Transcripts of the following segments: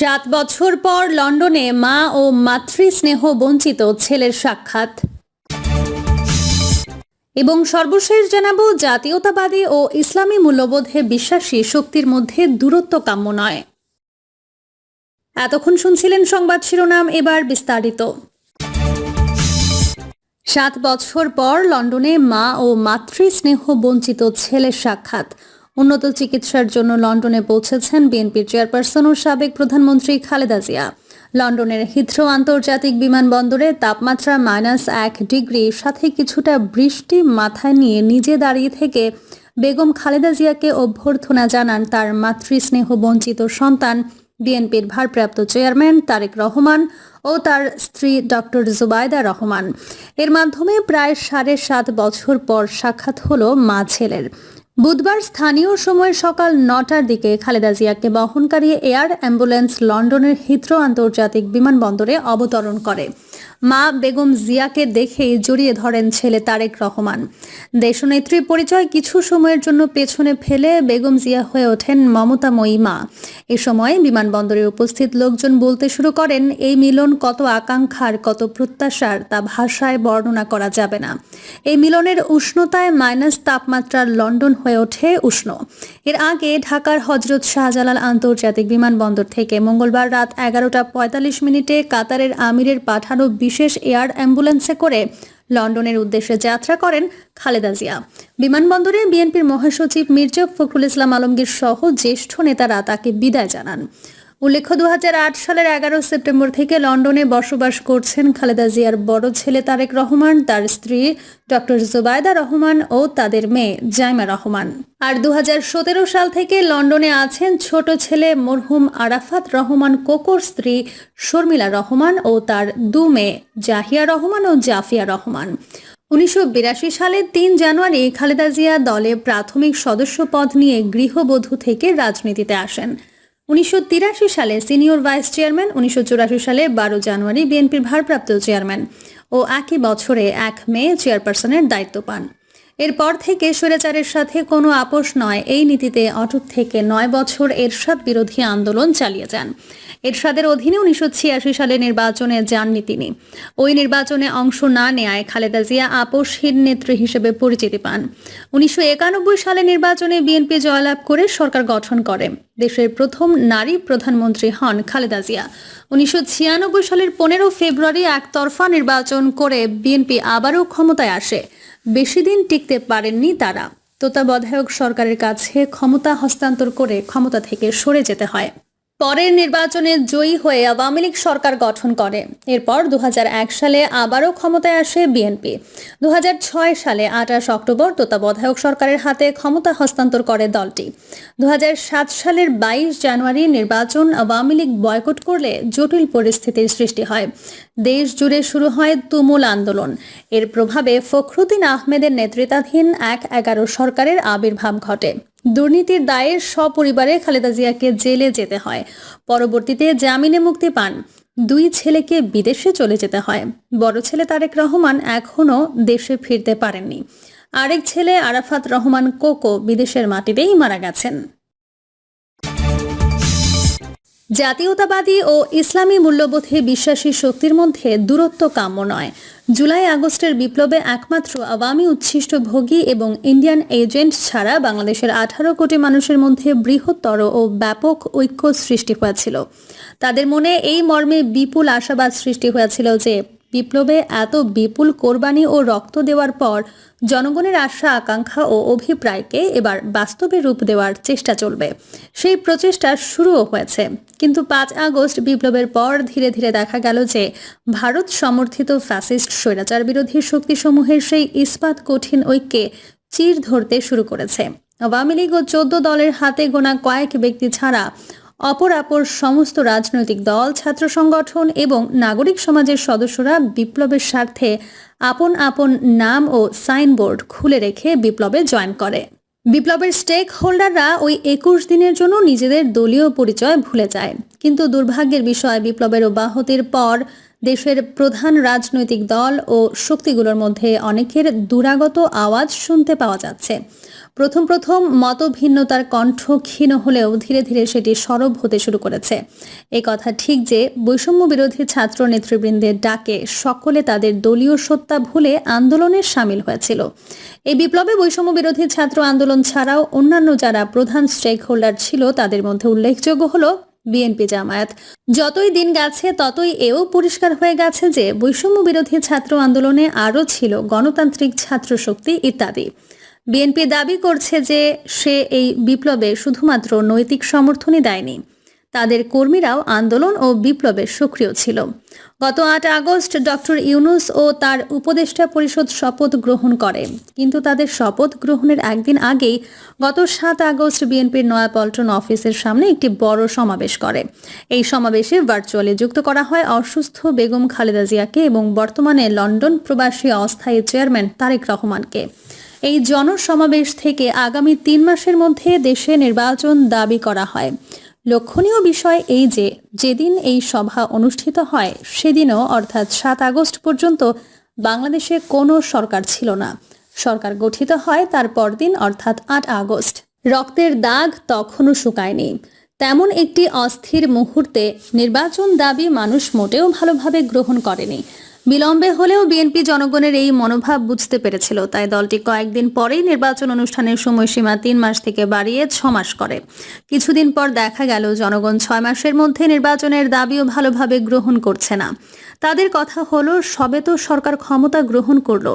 সাত বছর পর লন্ডনে মা ও মাতৃস্নেহ বঞ্চিত ছেলের সাক্ষাৎ। এবং সর্বশেষ জানাব, জাতীয়তাবাদী ও ইসলামী মূল্যবোধে বিশ্বাসী শক্তির মধ্যে দূরত্ব কাম্য নয়। এতক্ষণ শুনছিলেন সংবাদ শিরোনাম, এবার বিস্তারিত। সাত বছর পর লন্ডনে মা ও মাতৃস্নেহ বঞ্চিত ছেলের সাক্ষাৎ। উন্নত চিকিৎসার জন্য লন্ডনে পৌঁছেছেন বিএনপির চেয়ারপারসন ও সাবেক প্রধানমন্ত্রী খালেদা জিয়া। লন্ডনের হিথ্রো আন্তর্জাতিক বিমানবন্দরে তাপমাত্রা মাইনাস এক ডিগ্রি, সাথে কিছুটা বৃষ্টি মাথায় নিয়ে নিজে দাঁড়িয়ে থেকে বেগম খালেদা জিয়াকে অভ্যর্থনা জানান তার মাতৃস্নেহ বঞ্চিত সন্তান। বিএনপির ভারপ্রাপ্ত চেয়ারম্যান তারেক রহমান ও তার স্ত্রী ডক্টর জুবাইদা রহমান। এর মাধ্যমে প্রায় সাড়ে সাত বছর পর সাক্ষাৎ হলো মা ছেলের। বুধবার স্থানীয় সময় সকাল নটার দিকে খালেদা জিয়াকে বহনকারী এয়ার অ্যাম্বুলেন্স লন্ডনের হিথ্রো আন্তর্জাতিক বিমানবন্দরে অবতরণ করে। মা বেগম জিয়াকে দেখেই জড়িয়ে ধরেন ছেলে তারেক রহমান। দেশনেত্রীর পরিচয় কিছু সময়ের জন্য পেছনে ফেলে বেগম জিয়া হয়ে ওঠেন মমতাময়ী মা। এ সময় বিমানবন্দরে উপস্থিত লোকজন বলতে শুরু করেন, এই মিলন কত আকাঙ্ক্ষার, কত প্রত্যাশার, তা ভাষায় বর্ণনা করা যাবে না। এই মিলনের উষ্ণতায় মাইনাস তাপমাত্রার লন্ডন হয়ে ওঠে উষ্ণ। এর আগে ঢাকার হজরত শাহজালাল আন্তর্জাতিক বিমানবন্দর থেকে মঙ্গলবার রাত এগারোটা পঁয়তাল্লিশ মিনিটে কাতারের আমিরের পাঠানো বিশেষ এয়ার অ্যাম্বুলেন্সে করে লন্ডনের উদ্দেশ্যে যাত্রা করেন খালেদা জিয়া। বিমানবন্দরে বিএনপির মহাসচিব মির্জা ফখরুল ইসলাম আলমগীর সহ জ্যেষ্ঠ নেতারা তাকে বিদায় জানান। উল্লেখ্য দু হাজার আট সালের এগারো সেপ্টেম্বর থেকে লন্ডনে বসবাস করছেন খালেদা জিয়ার বড় ছেলে তারেক রহমান, তার স্ত্রী ডক্টর জুবায়দা রহমান ও তাদের মেয়ে জাইমা রহমান। আর দুহাজার সতেরো সাল থেকে লন্ডনে আছেন ছোট ছেলে মরহুম আরাফাত রহমান কোকোর স্ত্রী শর্মিলা রহমান ও তার দু মেয়ে জাহিয়া রহমান ও জাফিয়া রহমান। উনিশশো সালে তিন জানুয়ারি খালেদা জিয়া দলে প্রাথমিক সদস্য পদ নিয়ে গৃহবধূ থেকে রাজনীতিতে আসেন। উনিশশো তিরাশি সালে সিনিয়র ভাইস চেয়ারম্যান, উনিশশো চুরাশি সালে বারো জানুয়ারি বিএনপির ভারপ্রাপ্ত চেয়ারম্যান ও একই বছরে এক মে চেয়ারপারসনের দায়িত্ব পান। এরপর থেকে স্বৈরাচারের সাথে কোনো আপোষ নয়। এই নীতিতে অটুট থেকে নয় বছর এরশাদ বিরোধী আন্দোলন চালিয়ে যান। এরশাদের অধীনে উনিশশো ছিয়াশি সালে নির্বাচনে যাননি তিনি। ওই নির্বাচনে অংশ না নেয় খালেদা জিয়া আপোষহীন নেত্রী হিসেবে পরিচিতি পান। উনিশশো একানব্বই সালে নির্বাচনে বিএনপি জয়লাভ করে সরকার গঠন করে। দেশের প্রথম নারী প্রধানমন্ত্রী হন খালেদা জিয়া। উনিশশো ছিয়ানব্বই সালের পনেরো ফেব্রুয়ারি একতরফা নির্বাচন করে বিএনপি আবারও ক্ষমতায় আসে। বেশি দিন টিকতে পারেননি তারা। তত্ত্বাবধায়ক সরকারের কাছে ক্ষমতা হস্তান্তর করে ক্ষমতা থেকে সরে যেতে হয়। পরের নির্বাচনে জয়ী হয়ে আওয়ামী লীগ সরকার গঠন করে। এরপর দু হাজার এক সালে আবারও ক্ষমতায় আসে বিএনপি। দু হাজার ছয় সালে আঠাশ অক্টোবর তত্ত্বাবধায়ক সরকারের হাতে ক্ষমতা হস্তান্তর করে দলটি। দু হাজার সাত সালের বাইশ জানুয়ারি নির্বাচন আওয়ামী লীগ বয়কট করলে জটিল পরিস্থিতির সৃষ্টি হয়। দেশ জুড়ে শুরু হয় তুমুল আন্দোলন। এর প্রভাবে ফখরুদ্দিন আহমেদের নেতৃত্বাধীন এক এগারো সরকারের আবির্ভাব ঘটে। দুর্নীতির দায়ে সপরিবারে খালেদা জিয়াকে জেলে যেতে হয়। পরবর্তীতে জামিনে মুক্তি পান। দুই ছেলেকে বিদেশে চলে যেতে হয়। বড় ছেলে তারেক রহমান এখনও দেশে ফিরতে পারেননি। আরেক ছেলে আরাফাত রহমান কোকো বিদেশের মাটিতেই মারা গেছেন। জাতীয়তাবাদী ও ইসলামী মূল্যবোধে বিশ্বাসী শক্তির মধ্যে দূরত্ব কাম্য নয়। জুলাই আগস্টের বিপ্লবে একমাত্র আওয়ামী উচ্ছিষ্ট ভোগী এবং ইন্ডিয়ান এজেন্ট ছাড়া বাংলাদেশের আঠারো কোটি মানুষের মধ্যে বৃহত্তর ও ব্যাপক ঐক্য সৃষ্টি হয়েছিল। তাদের মনে এই মর্মে বিপুল আশাবাদ সৃষ্টি হয়েছিল যে বিপ্লবে এত বিপুল কোরবানি ও রক্ত দেওয়ার পর জনগণের আশা, আকাঙ্ক্ষা ও অভিপ্রায়কে এবার বাস্তবে রূপ দেওয়ার চেষ্টা চলবে। সেই প্রচেষ্টা শুরুও হয়েছে। কিন্তু পাঁচ আগস্ট বিপ্লবের পর ধীরে ধীরে দেখা গেল যে ভারত সমর্থিত ফ্যাসিস্ট স্বৈরাচার বিরোধী শক্তিসমূহের সেই ইস্পাত কঠিন ঐক্যে চির ধরতে শুরু করেছে। আওয়ামী লীগ ও চোদ্দ দলের হাতে গোনা কয়েক ব্যক্তি ছাড়া অপর অপর সমস্ত রাজনৈতিক দল, ছাত্র সংগঠন এবং নাগরিক সমাজের সদস্যরা বিপ্লবের স্বার্থে আপন আপন নাম ও সাইনবোর্ড খুলে রেখে বিপ্লবে জয়েন করে। বিপ্লবের স্টেক হোল্ডাররা ওই একুশ দিনের জন্য নিজেদের দলীয় পরিচয় ভুলে যায়। কিন্তু দুর্ভাগ্যের বিষয়, বিপ্লবের অব্যাহতির পর দেশের প্রধান রাজনৈতিক দল ও শক্তিগুলোর মধ্যে অনেকের দুরাগত আওয়াজ শুনতে পাওয়া যাচ্ছে। প্রথম প্রথম মতভিন্নতার কণ্ঠ ক্ষীণ হলেও ধীরে ধীরে সেটি সরব হতে শুরু করেছে। এই কথা ঠিক যে বৈষম্য বিরোধী ছাত্র নেতৃবৃন্দের ডাকে সকলে তাদের দলীয় সত্তা ভুলে আন্দোলনে সামিল হয়েছিল। এই বিপ্লবে বৈষম্য বিরোধী ছাত্র আন্দোলন ছাড়াও অন্যান্য যারা প্রধান স্টেক হোল্ডার ছিল তাদের মধ্যে উল্লেখযোগ্য হলো বিএনপি জামায়াত। যতই দিন গেছে, ততই এও পরিষ্কার হয়ে গেছে যে বৈষম্য বিরোধী ছাত্র আন্দোলনে আরও ছিল গণতান্ত্রিক ছাত্র শক্তি ইত্যাদি। বিএনপি দাবি করছে যে সে এই বিপ্লবে শুধুমাত্র নৈতিক সমর্থনই দেয়নি। তাদের কর্মীরাও আন্দোলন ও বিপ্লবে সক্রিয় ছিল। গত আট আগস্ট ডক্টর ইউনুস ও তার উপদেষ্টা পরিষদ শপথ গ্রহণ করে। কিন্তু তাদের শপথ গ্রহণের একদিন আগেই গত সাত আগস্ট বিএনপির নয়াপল্টন অফিসের সামনে একটি বড় সমাবেশ করে। এই সমাবেশে ভার্চুয়ালি যুক্ত করা হয় অসুস্থ বেগম খালেদা জিয়াকে এবং বর্তমানে লন্ডন প্রবাসী অস্থায়ী চেয়ারম্যান তারেক রহমানকে। এই জনসমাবেশ থেকে আগামী তিন মাসের মধ্যে দেশে নির্বাচন দাবি করা হয়। লক্ষণীয় বিষয় এই যে, যেদিন এই সভা অনুষ্ঠিত হয়, সেদিনও অর্থাৎ সাত আগস্ট পর্যন্ত বাংলাদেশে কোনো সরকার ছিল না। সরকার গঠিত হয় তার পরদিন, অর্থাৎ আট আগস্ট। রক্তের দাগ তখনও শুকায়নি। তেমন একটি অস্থির মুহূর্তে নির্বাচন দাবি মানুষ মোটেও ভালোভাবে গ্রহণ করেনি। বিলম্বে হলেও বিএনপি জনগণের এই মনোভাব বুঝতে পেরেছিল, তাই দলটি কয়েকদিন পরেই নির্বাচন অনুষ্ঠানের সময়সীমা তিন মাস থেকে বাড়িয়ে ছ মাস করে। কিছুদিন পর দেখা গেল, জনগণ ছয় মাসের মধ্যে নির্বাচনের দাবিও ভালোভাবে গ্রহণ করছে না। তাদের কথা হলো, সবে তো সরকার ক্ষমতা গ্রহণ করল,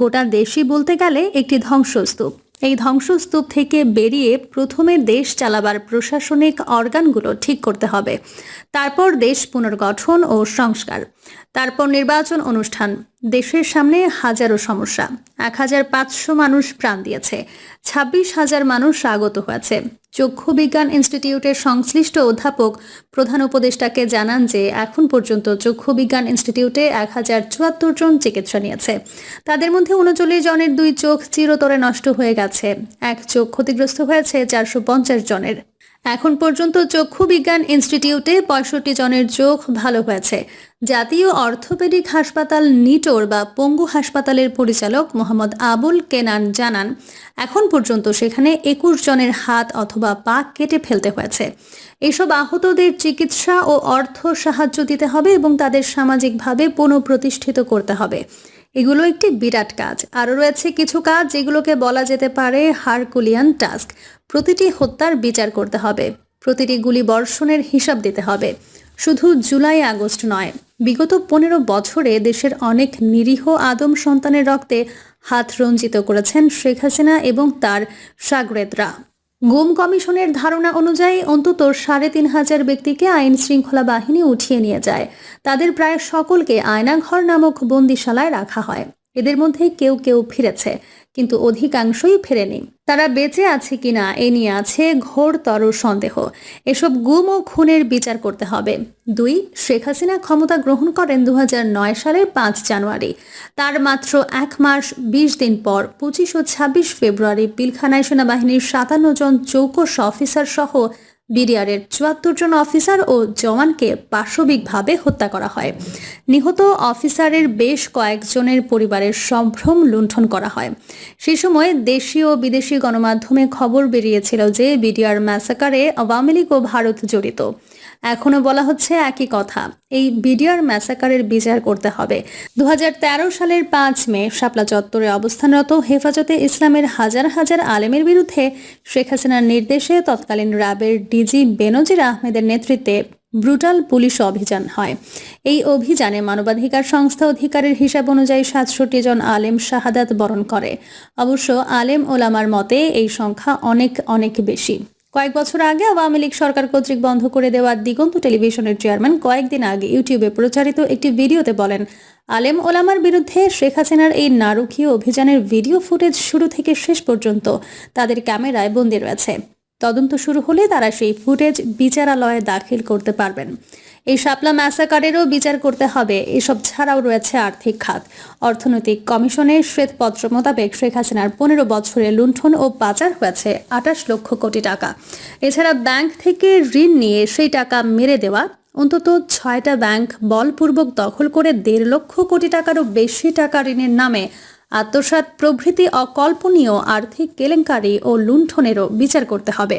গোটা দেশই বলতে গেলে একটি ধ্বংসস্তূপ। এই ধ্বংসস্তূপ থেকে বেরিয়ে প্রথমে দেশ চালাবার প্রশাসনিক অর্গানগুলো ঠিক করতে হবে, তারপর দেশ পুনর্গঠন ও সংস্কার। তারপর নির্বাচন অনুষ্ঠান। দেশের সামনে হাজারো সমস্যা। এক হাজার পাঁচশো মানুষ প্রাণ দিয়েছে। ছাব্বিশ হাজার মানুষ স্বাগত হয়েছে। চক্ষু বিজ্ঞান ইনস্টিটিউটের সংশ্লিষ্ট অধ্যাপক প্রধান উপদেষ্টাকে জানান যে, এখন পর্যন্ত চক্ষু বিজ্ঞান ইনস্টিটিউটে এক হাজার চুয়াত্তর জন চিকিৎসা নিয়েছে। তাদের মধ্যে উনচল্লিশ জনের দুই চোখ চিরতরে নষ্ট হয়ে গেছে। এক চোখ ক্ষতিগ্রস্ত হয়েছে চারশো পঞ্চাশ জনের। এখন পর্যন্ত চক্ষু বিজ্ঞান ইনস্টিটিউটে পঁয়ষট্টি জনের চোখ ভালো হয়েছে। জাতীয় অর্থোপেডিক হাসপাতাল নিটোর বা পঙ্গু হাসপাতালের পরিচালক মোহাম্মদ আবুল কেনান জানান, এখন পর্যন্ত সেখানে একুশ জনের হাত অথবা পা কেটে ফেলতে হয়েছে। এসব আহতদের চিকিৎসা ও অর্থ সাহায্য দিতে হবে এবং তাদের সামাজিকভাবে পুনঃপ্রতিষ্ঠিত করতে হবে। এগুলো একটি বিরাট কাজ। আরও রয়েছে কিছু কাজ যেগুলোকে বলা যেতে পারে হারকুলিয়ান টাস্ক। প্রতিটি হত্যার বিচার করতে হবে। প্রতিটি গুলি বর্ষণের হিসাব দিতে হবে। শুধু জুলাই, আগস্ট নয়। বিগত পনেরো বছরে দেশের অনেক নিরীহ আদম সন্তানের রক্তে হাত রঞ্জিত করেছেন শেখ হাসিনা এবং তার সাগরেদরা। গুম কমিশনের ধারণা অনুযায়ী অন্তত সাড়ে তিন হাজার ব্যক্তিকে আইন শৃঙ্খলা বাহিনী উঠিয়ে নিয়ে যায়। তাদের প্রায় সকলকে আয়নাঘর নামক বন্দিশালায় রাখা হয়। এদের মধ্যে কেউ কেউ ফিরেছে। কিন্তু অধিকাংশই ফেরেনি। তারা বেঁচে আছে কিনা এ নিয়ে আছে ঘোরতর সন্দেহ। এসব গুম ও খুনের বিচার করতে হবে। দুই, শেখ হাসিনা ক্ষমতা গ্রহণ করেন দু হাজার নয় সালের পাঁচ জানুয়ারি। তার মাত্র এক মাস, বিশ দিন পর পঁচিশ ও ছাব্বিশ ফেব্রুয়ারি পিলখানায় সেনাবাহিনীর সাতান্ন জন চৌকস অফিসার সহ বিডিআরের চুয়াত্তর জন অফিসার ও জওয়ানকে পাশবিকভাবে হত্যা করা হয়। নিহত অফিসারের বেশ কয়েকজনের পরিবারের সম্ভ্রম লুণ্ঠন করা হয়। সে সময় দেশি ও বিদেশি গণমাধ্যমে খবর বেরিয়েছিল যে বিডিআর ম্যাসাকারে আওয়ামী লীগ ও ভারত জড়িত। এখনও বলা হচ্ছে একই কথা। এই বিডিআর ম্যাসাকারের বিচার করতে হবে। দু হাজার তেরো সালের পাঁচ মে শাপলা চত্বরে অবস্থানরত হেফাজতে ইসলামের হাজার হাজার আলেমের বিরুদ্ধে শেখ হাসিনার নির্দেশে তৎকালীন র্যাবের ডিজি বেনজির আহমেদের নেতৃত্বে ব্রুটাল পুলিশ অভিযান হয়। এই অভিযানে মানবাধিকার সংস্থা অধিকারের হিসাব অনুযায়ী সাতষট্টি জন আলেম শাহাদাত বরণ করে। অবশ্য আলেম ওলামার মতে এই সংখ্যা অনেক অনেক বেশি। কয়েক বছর আগে আওয়ামী লীগ সরকার কর্তৃক বন্ধ করে দেওয়া দিগন্ত টেলিভিশনের চেয়ারম্যান কয়েকদিন আগে ইউটিউবে প্রচারিত একটি ভিডিওতে বলেন, আলেম ওলামার বিরুদ্ধে শেখ হাসিনার এই নারকীয় অভিযানের ভিডিও ফুটেজ শুরু থেকে শেষ পর্যন্ত তাদের ক্যামেরায় বন্দী রয়েছে। তদন্ত শুরু হলে তারা সেই ফুটেজ বিচারালয়ে দাখিল করতে পারবেন। এই শাপলা ম্যাসাকারেরও বিচার করতে হবে। এসব ছাড়াও রয়েছে আর্থিক খাত। অর্থনৈতিক কমিশনের শ্বেতপত্র মোতাবেক শেখ হাসিনার পনেরো বছরে লুণ্ঠন ও পাচার হয়েছে আটাশ লক্ষ কোটি টাকা। এছাড়া ব্যাংক থেকে ঋণ নিয়ে সেই টাকা মেরে দেওয়া, অন্তত ছয়টা ব্যাংক বলপূর্বক দখল করে দেড় লক্ষ কোটি টাকারও বেশি টাকা ঋণের নামে আত্মসাৎ প্রভৃতি অকল্পনীয় আর্থিক কেলেঙ্কারি ও লুণ্ঠনেরও বিচার করতে হবে।